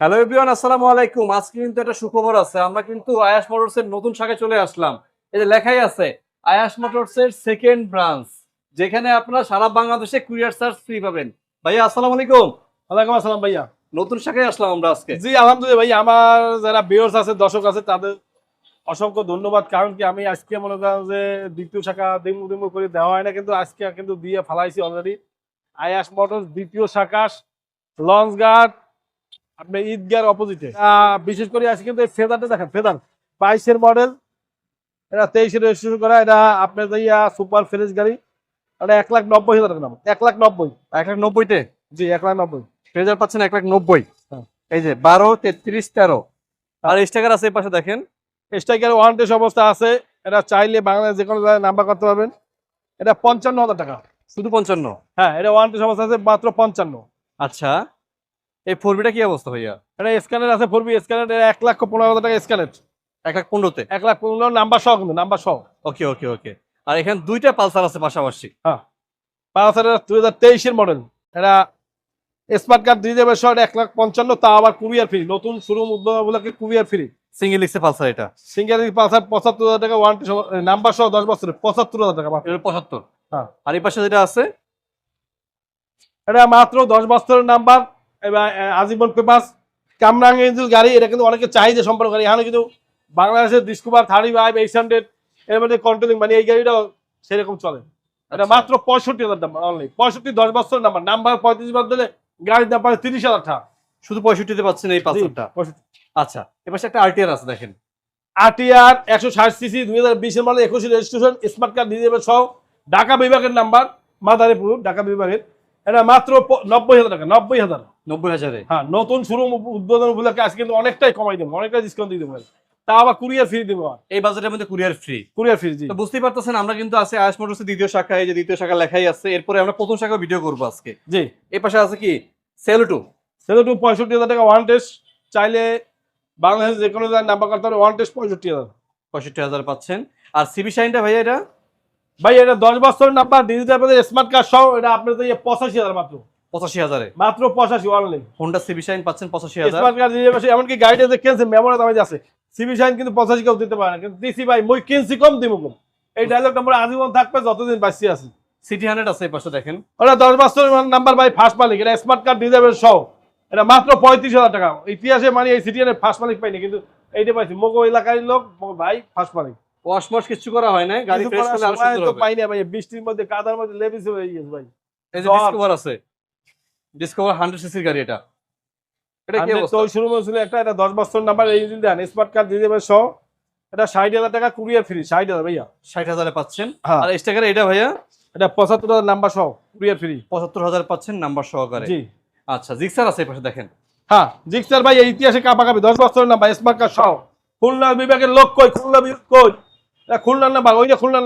Hello everyone আসসালামু আলাইকুম। আজকে কিন্তু একটা সুখবর আছে। আমরা কিন্তু আয়াস মোটরস এর নতুন শাখায় চলে আসলাম। এই যে লেখাই আছে আয়াস মোটরস এর সেকেন্ড ব্রাঞ্চ যেখানে আপনারা সারা বাংলাদেশে কুরিয়ার চার্জ ফ্রি পাবেন। ভাইয়া আসসালামু আলাইকুম। ওয়ালাইকুম আসসালাম ভাইয়া। নতুন শাখায় আসলাম আমরা আজকে। জি আলহামদুলিল্লাহ ভাই আমার যারা ভিউয়ার্স আছে দর্শক আছে তাদের অসংখ্য ধন্যবাদ। কারণ কি আমি আজকে মনে করেন যে দ্বিতীয় শাখা দিমু দিমু করে দেওয়া হয় না কিন্তু আজকে কিন্তু দিয়ে ফেলাইছি অলরেডি আয়াস মোটরস দ্বিতীয় শাখা লঞ্চ আপনি ঈদগার অপোজিটে বিশেষ করে আজকে কিন্তু এই ফেদারটা দেখেন ফেদার বাইশের মডেল এটা তেইশের রেজিস্ট্রেশন করা এটা আপনার ইয়া সুপার ফ্রেশ গাড়ি এটা এক লাখ নব্বই হাজার টাকা দাম। এক লাখ নব্বই। এক লাখ নব্বইতে জি এক লাখ নব্বই। ফ্রেজার পাচ্ছেন এক লাখ নব্বই। হ্যাঁ। এই যে বারো তেত্রিশ তেরো। আর স্টাকার আছে এই পাশে দেখেন। স্ট্রাইকার ওয়ান টেস্ট অবস্থা আছে। এটা চাইলে বাংলাদেশ যে কোনো জায়গায় নাম্বার করতে পারবেন। এটা পঞ্চান্ন হাজার টাকা। শুধু পঞ্চান্ন? হ্যাঁ এটা ওয়ান টেস্ট অবস্থা আছে মাত্র পঞ্চান্ন। আচ্ছা। এই ফোর বিটা কি অবস্থা ভাইয়া? এটা স্ক্যানার আছে ফোরবি স্ক্যানার এক লাখ পনেরো হাজার টাকা স্ক্যানার এক লাখ পনেরোতে? এক লাখ পনেরো নাম্বার সহ কিন্তু নাম্বার সহ। ওকে ওকে ওকে আর এখানে দুইটা পালসার আছে পাশাপাশি? পাঁচ হাজার দুই হাজার তেইশের মডেল এটা স্মার্ট কার্ড দিয়ে যাবে সহ এক লাখ পঞ্চান্ন তা আবার কুরিয়ার ফ্রি নতুন শুরু উদ্যোগগুলোকে কুরিয়ার ফ্রি সিঙ্গেল এক্সে পালসার এটা? সিঙ্গেল পাঁচ হাজার পঁচাত্তর হাজার টাকা ওয়ান টেস্ট নাম্বার সহ দশ বছরের পঁচাত্তর হাজার টাকা মাত্র। পঁচাত্তর। হ্যাঁ। আর এই পাশে যেটা আছে? এটা মাত্র দশ বছরের নাম্বার আজীবন পেপার কামরাং এঞ্জেল গাড়ি এটা কিন্তু অনেকে চাহিদা সম্পর্ক গাড়ি এখানে কিন্তু বাংলাদেশের Discover thirty five eight hundred এর মধ্যে কন্ট্রোলিং মানে এই গাড়িটাও সেরকম চলে। এটা আচ্ছা। মাত্র পঁয়ষট্টি হাজার নাম্বার অনলি পঁয়ষট্টি দশ বছরের নাম্বার নাম্বার পঁয়ত্রিশ বার দিলে গাড়ির দাম পাবে তিরিশ হাজার টাকা। শুধু পঁয়ষট্টিতে পাচ্ছেন এই পঁয়ষট্টি। আচ্ছা এবার একটা আরটিআর আছে দেখেন। আরটিআর একশো ষাট সিসি দুই হাজার বিশের মানে একুশে রেজিস্ট্রেশন স্মার্ট কার্ড দেবে সহ। ঢাকা বিভাগের নাম্বার মাদারীপুর ঢাকা বিভাগের। এটা মাত্র নব্বই হাজার টাকা নব্বই হাজার। নব্বই হাজারে। হ্যাঁ নতুন শুরু উদ্বোধন উপলক্ষে আজকে কিন্তু অনেকটাই কমাই দেবো অনেকটাই ডিসকাউন্ট দিয়ে দেবো তা আবার কুরিয়ার ফ্রি দেবো এই বাজেটের মধ্যে কুরিয়ার ফ্রি কুরিয়ার ফ্রি জি। তো বুঝতেই পারতেছেন আমরা কিন্তু আছে আয়াস মোটরসের দ্বিতীয় শাখায় যে দ্বিতীয় শাখা লেখাই আছে এরপরে আমরা প্রথম শাখা ভিডিও করব আজকে। জি। এই পাশে আছে কি? সেটা টু পঁয়ষট্টি হাজার টাকা ওয়ান টেস্ট চাইলে বাংলাদেশ যে কোনো নাম্বার করতে হবে ওয়ান টেস্ট পঁয়ষট্টি হাজার। পঁয়ষট্টি হাজার পাচ্ছেন। আর সিবি শাইনটা ভাইয়া এটা? ভাই এটা দশ নাম্বার ডিজিটাল স্মার্ট কার্ড সহ এটা ইয়ে পঁচাশি হাজার মাত্র। পঁচাশি হাজারে। মাত্র পঁচাশি অনলাইন হোন্ডা সিবি শাইন পাচ্ছেন পঁচাশি হাজার। এমনকি গাড়িটা যে কিনছে মেমোরি দামে আছে। সিবি সাইন কিন্তু পঁচাশি কেউ দিতে পারে না। কিন্তু দিছি ভাই মই কিনছি কম দিব কম। এই ডায়লগটা আমরা আজীবন থাকবে যতদিন বাঁচি আছি। সিটি হান্ড্রেড আছে এই পাশে দেখেন। ওটা দশ বছরের নাম্বার ভাই ফার্স্ট মালিক। এটা স্মার্ট কার্ড যাবে সহ এটা মাত্র পঁয়ত্রিশ হাজার টাকা। ইতিহাসে মানে এই সিটি ফার্স্ট মালিক পাইনি কিন্তু এইটা পাইছি। মোগো এলাকার লোক ভাই ফার্স্ট মালিক। ওয়াশ মশ কিছু করা হয় না গাড়ি ফ্রেশ করলে আরও সুন্দর তো হবে। পাই না ভাই বৃষ্টির মধ্যে কাদার মধ্যে লেবিস হয়ে গেছে ভাই। এই যে ডিসকভার আছে। ডিসকভার হান্ড্রেড সিসির গাড়ি এটা। এটা কি অবস্থা? তো শুরু ছিল একটা এটা দশ বছর নাম্বার এই যদি দেন স্মার্ট কার্ড দিয়ে দেবে সহ। এটা ষাট হাজার টাকা কুরিয়ার ফ্রি ষাট হাজার ভাইয়া। ষাট হাজারে পাচ্ছেন? হ্যাঁ। আর স্টাকার এটা ভাইয়া? এটা পঁচাত্তর হাজার নাম্বার সহ কুরিয়ার ফ্রি পঁচাত্তর হাজার পাচ্ছেন নাম্বার সহকারে। জি। আচ্ছা জিক্সার আছে পাশে দেখেন। হ্যাঁ জিক্সার ভাই এই ইতিহাসে কাপাকাপি দশ বছরের নাম্বার স্মার্ট কার্ড সহ। খুলনা বিভাগের লোক কই? খুলনা কই? এটা খুলনার নাম্বার খুলনার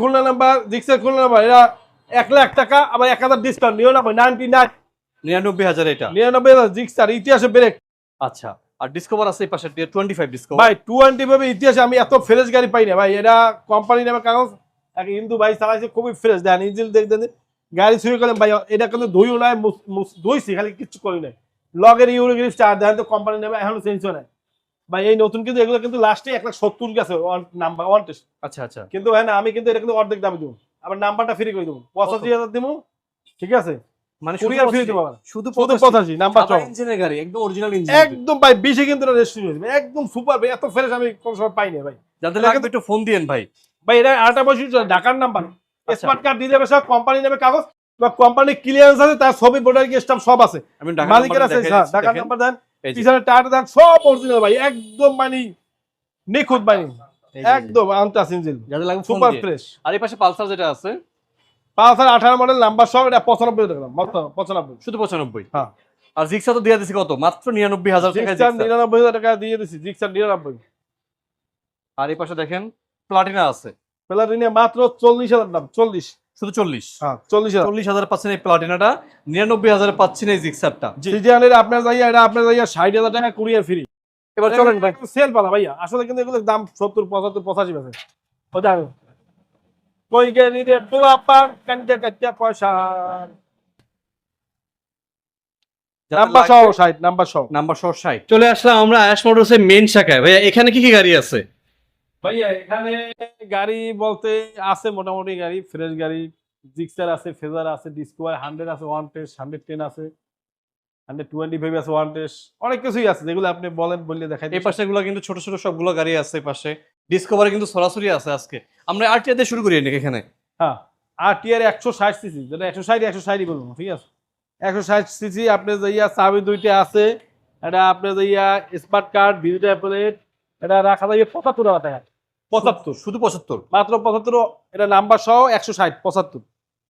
Khulna number Gixxer Khulna number এরা এক লাখ টাকা আবার এক হাজার ডিসকাউন্ট নিরানব্বই নাইনটি নাইন নিরানব্বই হাজার এটা? নিরানব্বই হাজার জিক্সার ইতিহাসে ব্রেক আচ্ছা আর ডিসকভার আছে এই পাশে টোয়েন্টি ফাইভ ডিসকভার ভাই টোয়েন্টি ভাবে ইতিহাসে আমি এত ফ্রেশ গাড়ি পাই না। ভাই এটা কোম্পানি নামে কাগজ এক হিন্দু ভাই চালাইছে খুবই ফ্রেশ দেন ইঞ্জিন দেখতেন গাড়ি শুরু করলেন। ভাই এটা কিন্তু ধুইও নাই ধুইছি খালি কিচ্ছু করি নাই। লগের ইউরোগ্রিপ চার দেন তো কোম্পানি নামে এখনও চেঞ্জ হয় নাই। ভাই এই নতুন কিন্তু এগুলো কিন্তু লাস্টে এক লাখ সত্তর গেছে নাম্বার ওয়ান টেস্ট। আচ্ছা আচ্ছা। কিন্তু হ্যাঁ আমি কিন্তু এটা কিন্তু অর্ধেক দামে দেবো। আবার নাম্বারটা ফ্রি করে দেবো। পঁচাশি হাজার দেবো ঠিক আছে? মানে কুরিয়ার ফ্রি শুধু দেবো আবার। শুধু শুধু পঁচাশি। নাম্বার ইঞ্জিনের গাড়ি একদম অরিজিনাল ইঞ্জিন একদম ভাই বেশি কিন্তু একদম সুপার ভাই এত ফ্রেশ আমি কোনো সময় পাই না ভাই। যাদের লাগবে একটু ফোন দিয়েন ভাই। ভাই এটা আটা বছর ঢাকার নাম্বার। স্মার্ট কার্ড দিয়ে দেবে সব কোম্পানি নেবে কাগজ বা কোম্পানি ক্লিয়ারেন্স আছে তার ছবি ভোটার স্টাম্প সব আছে। মালিকের আছে হ্যাঁ, ঢাকার নাম্বার দেন। পিছনে টায়ার দেন সব অরিজিনাল ভাই একদম মানে নিখুঁত মানে একদম আনটাস ইঞ্জিন যাদের ফোন সুপার ফ্রেশ আর এই পাশে পালসার যেটা আছে? হাজার আঠারো মডেল নাম্বার সব এটা পঁচানব্বই টাকা মাত্র পঁচানব্বই। শুধু পঁচানব্বই? হ্যাঁ। আর জিক্সা তো দিয়ে দিছি কত? মাত্র নিরানব্বই হাজার টাকা জিক্সার নিরানব্বই হাজার টাকা দিয়ে দিচ্ছি জিক্সার নিরানব্বই। আর এই পাশে দেখেন প্লাটিনা আছে। প্লাটিনে মাত্র চল্লিশ হাজার দাম চল্লিশ। শুধু চল্লিশ। হ্যাঁ চল্লিশ হাজার। চল্লিশ হাজার পাচ্ছেন এই প্লাটিনাটা নিরানব্বই হাজার পাচ্ছেন এই জিক্সারটা সিজিয়ানের আপনার যাইয়া এটা আপনার যাইয়া ষাট হাজার টাকা কুরিয়ার ফ্রি এবার চলেন ভাই। সেল পালা ভাইয়া। আসলে কিন্তু এগুলোর দাম সত্তর পঁচাত্তর পঁচাশি আছে ও জানো কই গেলি রে পোলা পান কান্দে কান্দে পয়সা। নাম্বার সহ ষাট নাম্বার সহ। নাম্বার সহ ষাট। চলে আসলাম আমরা আয়াস মোটরসের মেন শাখায়। ভাইয়া এখানে কি কি গাড়ি আছে? ভাইয়া এখানে গাড়ি বলতে আছে মোটামুটি গাড়ি ফ্রেশ গাড়ি জিক্সার আছে ফেজার আছে ডিসকভার হান্ড্রেড আছে ওয়ান টেস্ট হান্ড্রেড টেন আছে। টোয়েন্টি ফাইভ আছে ওয়ান টেস্ট অনেক কিছুই আছে যেগুলো আপনি বলেন বললে দেখাই এই পাশে গুলো কিন্তু ছোট ছোট সবগুলো গাড়ি আছে এই পাশে। ডিসকভারে কিন্তু সরাসরি আছে আজকে। আমরা দিয়ে শুরু করি নাকি এখানে। হ্যাঁ সিসি যেটা বলব ঠিক আছে? একশো ষাট সিসি আপনি যাইয়া চাবি দুইটা আছে এটা আপনি যাইয়া স্মার্ট কার্ড প্লেট এটা রাখা টাকা পঁচাত্তর শুধু পঁচাত্তর? মাত্র পঁচাত্তর এটা নাম্বার সহ একশো ষাট পঁচাত্তর।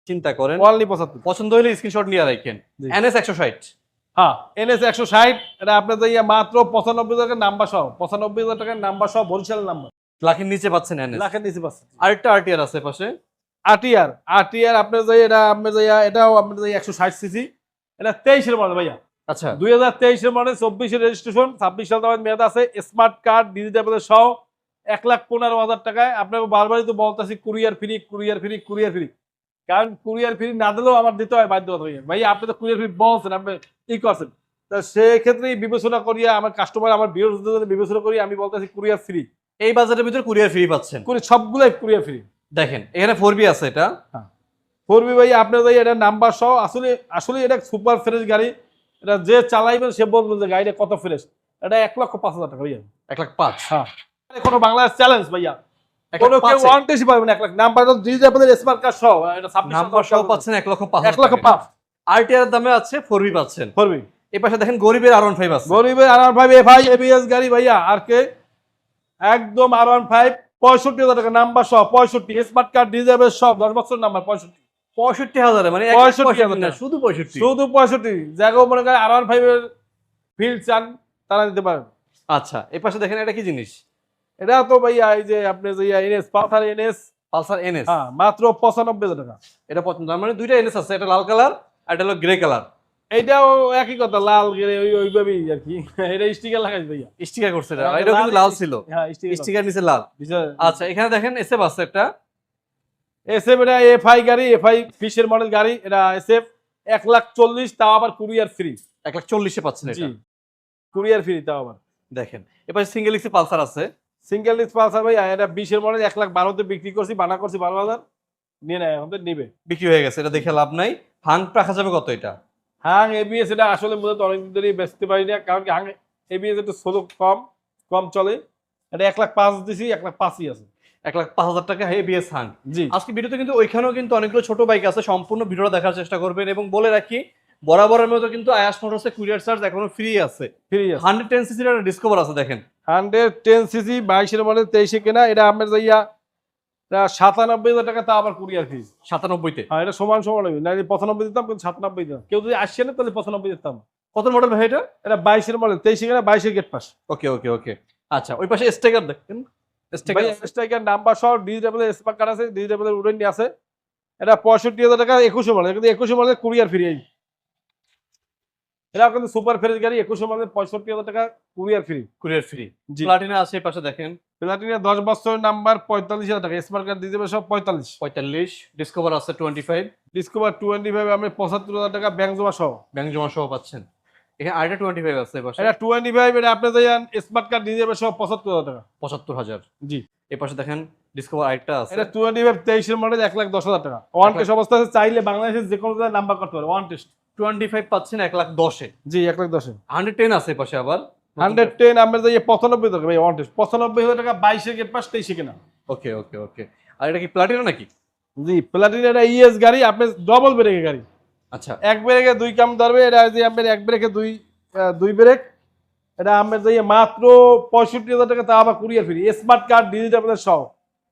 চিন্তা করেন। অনলি পছন্দ হলে স্ক্রিনশট নিয়ে রাখেন। এনএস একশো ষাট। হ্যাঁ এনএস একশো ষাট এটা আপনার যাইয়া মাত্র পঁচানব্বই হাজার নাম্বার সহ পঁচানব্বই হাজার টাকার নাম্বার সহ বরিশাল নাম্বার লাখের নিচে পাচ্ছেন এনএস লাখের নিচে পাচ্ছে আরেকটা আরটিআর আছে পাশে। আটিয়ার আটিয়ার আপনার যাই এটা আপনার যাইয়া এটাও আপনার যাই একশো ষাট সিসি এটা তেইশের মডেল ভাইয়া। আচ্ছা। দুই হাজার তেইশের মডেল চব্বিশের রেজিস্ট্রেশন ছাব্বিশ সাল তোমার মেয়াদ আছে স্মার্ট কার্ড ডিজিটাল সহ এক লাখ পনেরো হাজার টাকায়। আপনাকে বারবারই তো বলতেছি courier free courier free courier free কারণ কুরিয়ার ফ্রি না দিলেও আমার দিতে হয় বাধ্যতা হয়ে। ভাই আপনি তো কুরিয়ার ফ্রি বলছেন আপনি ই করছেন। তা সেক্ষেত্রেই বিবেচনা করিয়া আমার কাস্টমার আমার বিরোধীদের বিবেচনা করি আমি বলতেছি কুরিয়ার ফ্রি। এই বাজারের ভিতরে কুরিয়ার ফ্রি পাচ্ছেন। সবগুলাই কুরিয়ার ফ্রি। দেখেন এখানে ফোর বি আছে এটা। ফোর বি ভাই আপনার ভাই এটা নাম্বার সহ আসলে আসলে এটা সুপার ফ্রেশ গাড়ি। এটা যে চালাইবেন সে বলবেন যে গাড়িটা কত ফ্রেশ এটা এক লক্ষ পাঁচ হাজার টাকা ভাইয়া। এক লাখ পাঁচ। হ্যাঁ। কোনো বাংলাদেশ চ্যালেঞ্জ ভাইয়া। কোনো কেউ ওয়ান টেস্ট পাবেন এক লাখ। নাম্বার ডিজি আপনাদের স্মার্ট কার্ড সহ নাম্বার সহ পাচ্ছেন এক লক্ষ পাঁচ এক লক্ষ পাঁচ। আরটিআর দামে আছে ফোর বি পাচ্ছেন। এই পাশে দেখেন গরিবের আর ওয়ান ফাইভ আছে। গরিবের আর one five F I ABS গাড়ি ভাইয়া আর কে? একদম আর ওয়ান ফাইভ পঁয়ষট্টি হাজার টাকা নাম্বার সহ পঁয়ষট্টি। স্মার্ট কার্ড ডিজেবল সব দশ বছর নাম্বার পঁয়ষট্টি। পঁয়ষট্টি হাজারে মানে এক লাখ 65 পঁয়ষট্টি হাজার। না, শুধু পঁয়ষট্টি। শুধু পঁয়ষট্টি। জায়গাও মনে করেন আর ওয়ান ফাইভের ফিল্ড চান তারা দিতে পারেন আচ্ছা এই পাশে দেখেন এটা কি জিনিস? এটা তো ভাইয়া এই যে আপনি যে এনএস পাথার এনএস? Pulsar NS? হ্যাঁ মাত্র পঁচানব্বই টাকা। এটা পছন্দ। তার মানে দুইটা এনএস আছে এটা লাল কালার আর এটা হলো গ্রে কালার। এইটাও একই কথা লাল গেলে ওই ওইভাবেই আর কি। এটা স্টিকার লাগাই ভাইয়া। স্টিকার করছে এটা। লাল- এটাও কিন্তু লাল ছিল। হ্যাঁ স্টিকার নিচে লাল। আচ্ছা এখানে দেখেন এসএফ আছে একটা। এসএফ এটা এফআই গাড়ি এফআই ফিশের মডেল গাড়ি। এটা এসএফ এক লাখ চল্লিশ তাও আবার কুরিয়ার ফ্রি এক লাখ চল্লিশে পাচ্ছেন এটা। কুরিয়ার ফ্রি তাও আবার। দেখেন এবার সিঙ্গেল এক্সি পালসার আছে। সিঙ্গেল ডিস্ক পালসার ভাই এটা বিশের মডেল এক লাখ বারোতে বিক্রি করছি বানা করছি বারো হাজার নিয়ে নেয় এখন নিবে। বিক্রি হয়ে গেছে এটা দেখে লাভ নাই। হাং রাখা যাবে কত এটা? হাং এবিএস এটা আসলে মূলত অনেকদিন ধরেই বেচতে পারি না কারণ কি হাং এবিএস একটু স্লো কম কম চলে। এটা এক লাখ পাঁচ দিছি এক লাখ পাঁচই আছে। এক লাখ পাঁচ হাজার টাকা হেভিএস হাং। জি। আজকে ভিডিওতে কিন্তু ওইখানেও কিন্তু অনেকগুলো ছোট বাইক আছে সম্পূর্ণ ভিডিওটা দেখার চেষ্টা করবেন এবং বলে রাখি বরাবরের মতো কিন্তু আয়াস মোটরসে কুরিয়ার চার্জ এখনও ফ্রি আছে। ফ্রি আছে। হান্ড্রেড টেন সিসির একটা ডিসকভার আছে দেখেন। হান্ড্রেড টেন সিসি বাইশের মডেল তেইশে কেনা এটা আমার যাইয়া সাতানব্বই হাজার টাকা তা আবার কুরিয়ার ফিস সাতানব্বইতে? হ্যাঁ এটা সমান সমান হবে। না পঁচানব্বই দিতাম কিন্তু সাতানব্বই দিতাম। কেউ যদি আসছে না তাহলে পঁচানব্বই দিতাম। কত মডেল ভাই এটা? এটা বাইশের মডেল তেইশে কেনা বাইশের গেট পাস ওকে ওকে ওকে। আচ্ছা ওই পাশে স্টেকার দেখেন। স্টেকার নাম্বার সহ ডিজিটাল স্মার্ট কার্ড আছে উডেন্ডি আছে। এটা পঁয়ষট্টি হাজার টাকা একুশে মডেল কিন্তু একুশে মডেল কুরিয়ার ফ্রি এটা কিন্তু সুপার ফ্রেশ গাড়ি একুশে মডেল পঁয়ষট্টি হাজার টাকা courier free courier free Platina আছে পাশে দেখেন। প্লাটিনা দশ বছর নাম্বার পঁয়তাল্লিশ হাজার টাকা। স্মার্ট কার্ড ডিজিটাল সব পঁয়তাল্লিশ। পঁয়তাল্লিশ। ডিসকভার আছে twenty five Discover twenty five আমি পঁচাত্তর হাজার টাকা ব্যাংক জমা সহ। ব্যাংক জমা সহ পাচ্ছেন। এখানে আরেকটা টোয়েন্টি ফাইভ আছে এটা টোয়েন্টি ফাইভ এটা আপনি যাইয়ান স্মার্ট কার্ড ডিজিটাল সহ পঁচাত্তর হাজার টাকা। পঁচাত্তর হাজার। জি। এই পাশে দেখেন ডিসকভার আরেকটা আছে। এটা টোয়েন্টি ফাইভ তেইশের মডেল এক লাখ দশ হাজার টাকা। ওয়ান টেস্ট অবস্থা আছে চাইলে বাংলাদেশের যে কোনো জায়গায় নাম্বার করতে পারে। ওয়ান টেস্ট টোয়েন্টি ফাইভ পাচ্ছেন এক লাখ দশে। জি এক লাখ দশে। হান্ড্রেড টেন আছে পাশে আবার। হান্ড্রেড টেন আমরা যাই পঁচানব্বই টাকা ভাই ওয়ান টেস্ট পঁচানব্বই হাজার টাকা বাইশে গেট পাস তেইশে কেনা। ওকে ওকে ওকে আর এটা কি প্লাটিনা নাকি? জি প্লাটিন এটা ইএস গাড়ি আপনি ডবল ব্রেকের গাড়ি। আচ্ছা। এক ব্রেকে দুই কাম ধরবে এটা যে আপনার এক ব্রেকে দুই দুই ব্রেক এটা আমরা যাই মাত্র পঁয়ষট্টি হাজার টাকা তা আবার courier free smart card digital সহ।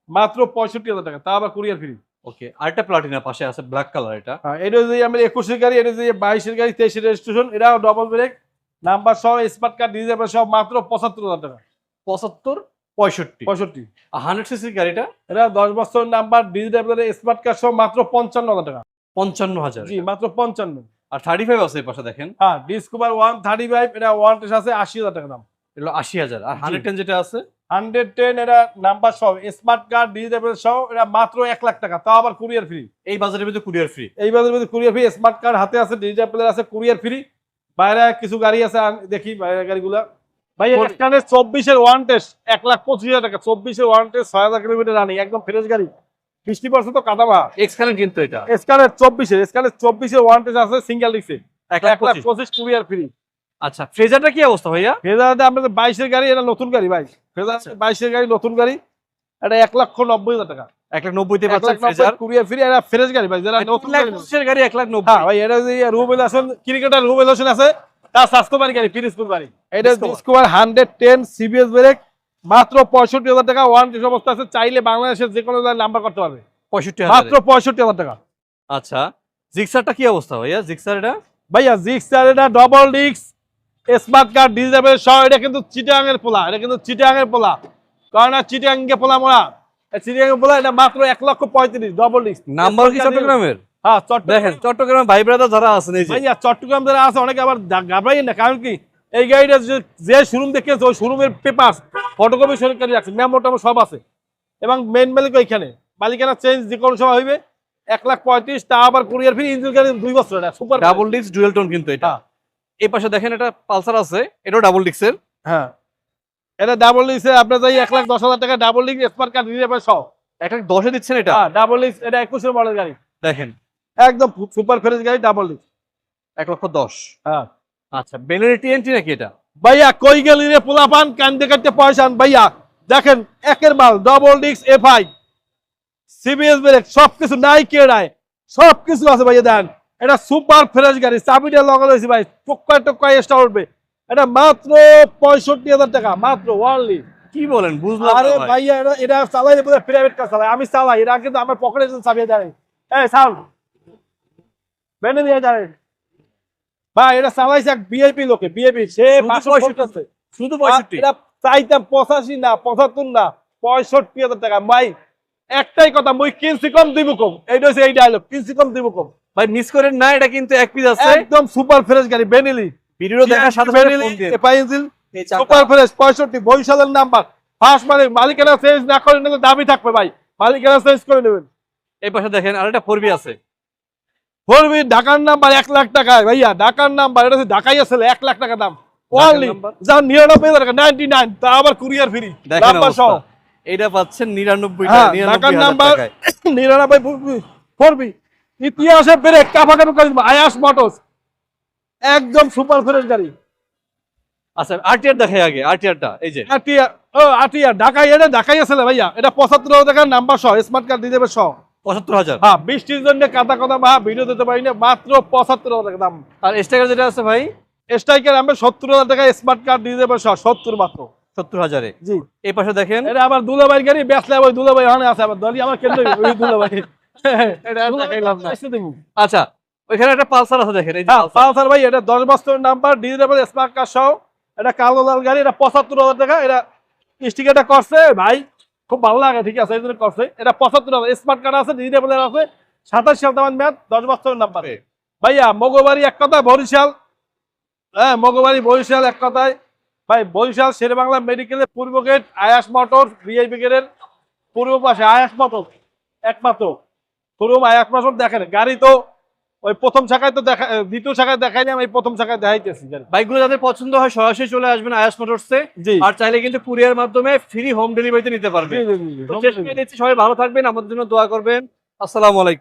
মাত্র পঁয়ষট্টি হাজার টাকা তা আবার কুরিয়ার ফ্রি ওকে আরেকটা প্লাটিনা পাশে আছে ব্ল্যাক কালার এটা। এটা যে আমরা একুশের গাড়ি এটা যে বাইশের গাড়ি তেইশের রেজিস্ট্রেশন এটাও ডবল ব্রেক নাম্বার সহ স্মার্ট কার্ড ডিজিটাল সহ মাত্র পঁচাত্তর হাজার টাকা। পঁচাত্তর? পঁয়ষট্টি। পঁয়ষট্টি। আর হান্ড্রেড সিসির গাড়িটা? এটা দশ বছর নাম্বার ডিজিটাল স্মার্ট কার্ড সহ মাত্র পঞ্চান্ন হাজার টাকা। পঞ্চান্ন হাজার। জি মাত্র পঞ্চান্ন। আর থার্টি ফাইভ আছে পাশে দেখেন। হ্যাঁ ডিসকভার ওয়ান থার্টি ফাইভ এটা ওয়ান টেস্ট আছে আশি হাজার টাকা দাম। এগুলো আশি হাজার। আর হান্ড্রেড টেন যেটা আছে? হান্ড্রেড টেন এটা নাম্বার সহ স্মার্ট কার্ড ডিজিটাল সহ এটা মাত্র এক লাখ টাকা তাও আবার কুরিয়ার ফ্রি এই বাজারের ভিতরে কুরিয়ার ফ্রি এই বাজারের মধ্যে কুরিয়ার ফ্রি স্মার্ট কার্ড হাতে আছে ডিজিটাল আছে কুরিয়ার ফ্রি বাইরে কিছু গাড়ি আছে দেখি বাইরের গাড়িগুলা। ভাই এখানে চব্বিশের ওয়ান টেস্ট এক লাখ পঁচিশ হাজার টাকা চব্বিশের ওয়ান টেস্ট ছয় হাজার কিলোমিটার রানিং একদম ফ্রেশ গাড়ি। বৃষ্টি পড়ছে তো কাদামা। এক্সকালেন্ট কিন্তু এটা। স্কানের চব্বিশের স্কানের চব্বিশের ওয়ান টেস্ট আছে সিঙ্গেল ডিক্সে এক লাখ পঁচিশ। কুরিয়ার ফ্রি আচ্ছা ফ্রেজারটা কি অবস্থা ভাইয়া? ফেজারতে আমাদের বাইশের গাড়ি এটা নতুন গাড়ি আচ্ছা। বাইশের গাড়ি নতুন গাড়ি এটা এক লক্ষ নব্বই হাজার টাকা। এক লাখ নব্বইতে পাচ্ছেন ফ্রেজার কুরিয়ার ফ্রি এটা ফ্রেশ গাড়ি ভাই যারা নতুন গাড়ি নেবে। পঁচিশের গাড়ি এক লাখ নব্বই। হ্যাঁ ভাই এটা যে রুবেল হাসান ক্রিকেটার রুবেল হাসান আছে তার স্বাস্থ্যবাড়ি গাড়ি ফির স্কুল এটা Discover। Hundred ten CBS brake মাত্র পঁয়ষট্টি হাজার টাকা ওয়ান অবস্থা আছে চাইলে বাংলাদেশের যে কোনো নাম্বার করতে পারবে। পঁয়ষট্টি মাত্র পঁয়ষট্টি হাজার টাকা। আচ্ছা জিক্সারটা কি অবস্থা ভাইয়া? জিক্সার এটা? ভাইয়া জিক্সার এটা ডবল ডিস্ক স্মার্ট কার্ড ডিজেবল সহ এটা কিন্তু চিটাং এর পোলা এটা কিন্তু চিটাং এর পোলা। কারণ চিটাং কে পোলা মোড়া চিটাং এর পোলা এটা মাত্র এক লক্ষ পঁয়ত্রিশ ডবল ডিস্ক নাম্বার কি চট্টগ্রামের? হ্যাঁ চট্টগ্রাম। দেখেন চট্টগ্রাম ভাই ব্রাদার যারা আছেন এই ভাইয়া চট্টগ্রাম যারা আছে অনেকে আবার ঘাবড়াই না। কারণ কি এই গাড়িটা যে- শোরুম দেখেছে ওই শোরুমের পেপার ফটোকপি সরকারি রাখছে মেমো টেমো সব আছে। এবং মেন মালিক ওইখানে। মালিকানা চেঞ্জ যে কোনো সময় হইবে এক লাখ পঁয়ত্রিশ তা আবার কুরিয়ার ফি ইঞ্জিন গাড়ি দুই বছর এটা super double disc dual tone কিন্তু এটা। হ্যাঁ। এই পাশে দেখেন এটা পালসার আছে এটাও ডাবল ডিস্কের হ্যাঁ। এটা ডাবল ডিস্ক আপনার যাই এক লাখ দশ হাজার টাকা ডাবল ডিস্ক স্মার্ট কার্ড দিয়ে যাবে সব। একটা দশে দিচ্ছেন এটা? হ্যাঁ ডাবল ডিক্স এটা একুশের মডেল গাড়ি। দেখেন। একদম সুপার ফ্রেশ গাড়ি ডাবল ডিক্স এক লক্ষ দশ। হ্যাঁ। আচ্ছা বেলের টিএনটি নাকি এটা? ভাইয়া কই গেলি রে পোলা পান কান্দে কাটতে পয়সা আন। ভাইয়া দেখেন একের মাল ডবল ডিক্স এফ আই সিবিএস ব্রেক সবকিছু নাই কে নাই সবকিছু আছে ভাইয়া দেন। এটা সুপার ফ্রেশ গাড়ি চাবিটা লাগানো হয়েছে ভাই টুকায় টুকায় এক্সট্রা উঠবে। এটা মাত্র পঁয়ষট্টি হাজার টাকা মাত্র ওয়ার্লি কি বলেন বুঝলাম আরে ভাই। ভাইয়া এটা এটা চালাইলে বোধহয় প্রাইভেট কার চালাই আমি চালাই এটা কিন্তু আমার পকেটে চাবিয়ে দেয় এই সাউন্ড বেঁধে দিয়ে যায় ভাই এটা চালাইছে এক বিএপি লোকে বিএপি সে শুধু পাঁচশো 65 শুধু পঁয়ষট্টি? এটা চাইতাম পঁচাশি না পঁচাত্তর না পঁয়ষট্টি হাজার টাকা। ভাই একটাই কথা মুই কিনছি কম দিব কম। এইটা হচ্ছে এই ডায়লগ কিনছি কম দিব কম। ভাই মিস করেন না এটা কিন্তু এক পিস আছে। একদম সুপার ফ্রেশ গাড়ি বেনিলি ভিডিও দেখার সাথে সাথে ফোন দিয়ে। এপাইজিল এই সুপার ফ্রেশ পঁয়ষট্টি বরিশালের নাম্বার ফার্স্ট মালিক মালিকেরা চেঞ্জ না করে নিলে দাবি থাকবে ভাই। মালিকেরা চেঞ্জ করে নেবেন। এই পাশে দেখেন আর একটা ফোরবি আছে। বলবি ঢাকার নাম্বার এক লাখ টাকা ভাইয়া ঢাকার নাম্বার এটা হচ্ছে ঢাকাই আসলে এক লাখ টাকা দাম। Only number? যা নিরানব্বই টাকা নাইনটি নাইন তা আবার কুরিয়ার ফ্রি দেখেন নাম্বার সহ। এইটা পাচ্ছেন নিরানব্বই হ্যাঁ, নিরানব্বই নাম্বার নিরানব্বই ফোরবি। ইতিহাসে বেড়ে কাপাকাপি করে দিবো। আয়াস মোটরস। একদম সুপার ফ্রেশ গাড়ি। আচ্ছা আরটিআর দেখাই আগে আরটিআরটা এই যে। ও এটা ঢাকাই আসলে ভাইয়া? এটা পঁচাত্তর হাজার টাকার নাম্বার সহ স্মার্ট কার্ড দিয়ে দেবে সহ। পঁচাত্তর হাজার? হ্যাঁ বৃষ্টির জন্য কাদা কাদা বা ভিডিও দিতে পারি না মাত্র পঁচাত্তর হাজার দাম। আর স্টাইকার যেটা আছে ভাই? স্ট্রাইকার আমরা সত্তর হাজার টাকা স্মার্ট কার্ড দিয়ে দেবে সত্তর মাত্র। সত্তর হাজারে? জি। এই পাশে দেখেন? এটা আবার দুলাভাই গাড়ি দুলাভাই ওখানে আছে আবার দলি আমার কেন দেবো। আচ্ছা ওইখানে একটা পালসার আছে দেখেন হ্যাঁ পালসার। ভাই এটা দশ বছরের নাম্বার ডিজিটাল স্মার্ট কার্ড সহ এটা কালো লাল গাড়ি এটা পঁচাত্তর হাজার টাকা এটা স্টিকারটা করছে ভাই খুব ভালো লাগে ঠিক আছে এই জন্য করছে। এটা পঁচাত্তর হাজার স্মার্ট কার্ড আছে ডিজিটাল আছে সাতাশ সাল তোমার ম্যাথ দশ বছরের নাম্বার ভাইয়া মগবাড়ি এক কথা বরিশাল হ্যাঁ মগবাড়ি বরিশাল এক কথায়। ভাই বরিশাল শের বাংলা মেডিকেলের পূর্ব গেট আয়াস মোটর ভিআইপি গেটের পূর্ব পাশে আয়াস মোটর একমাত্র। শোরুম আয়াস মোটর দেখেন গাড়ি তো ওই প্রথম শাখায় তো দেখা দ্বিতীয় শাখায় দেখাইনি আমি এই প্রথম শাখায় দেখাইতেছি বাইকগুলো যাদের পছন্দ হয় সরাসরি চলে আসবেন আয়াস মোটরসে। আর চাইলে কিন্তু কুরিয়ার মাধ্যমে ফ্রি হোম ডেলিভারিতে নিতে পারবেন। সবাই ভালো থাকবেন আমাদের জন্য দোয়া করবেন। আসসালামু আলাইকুম।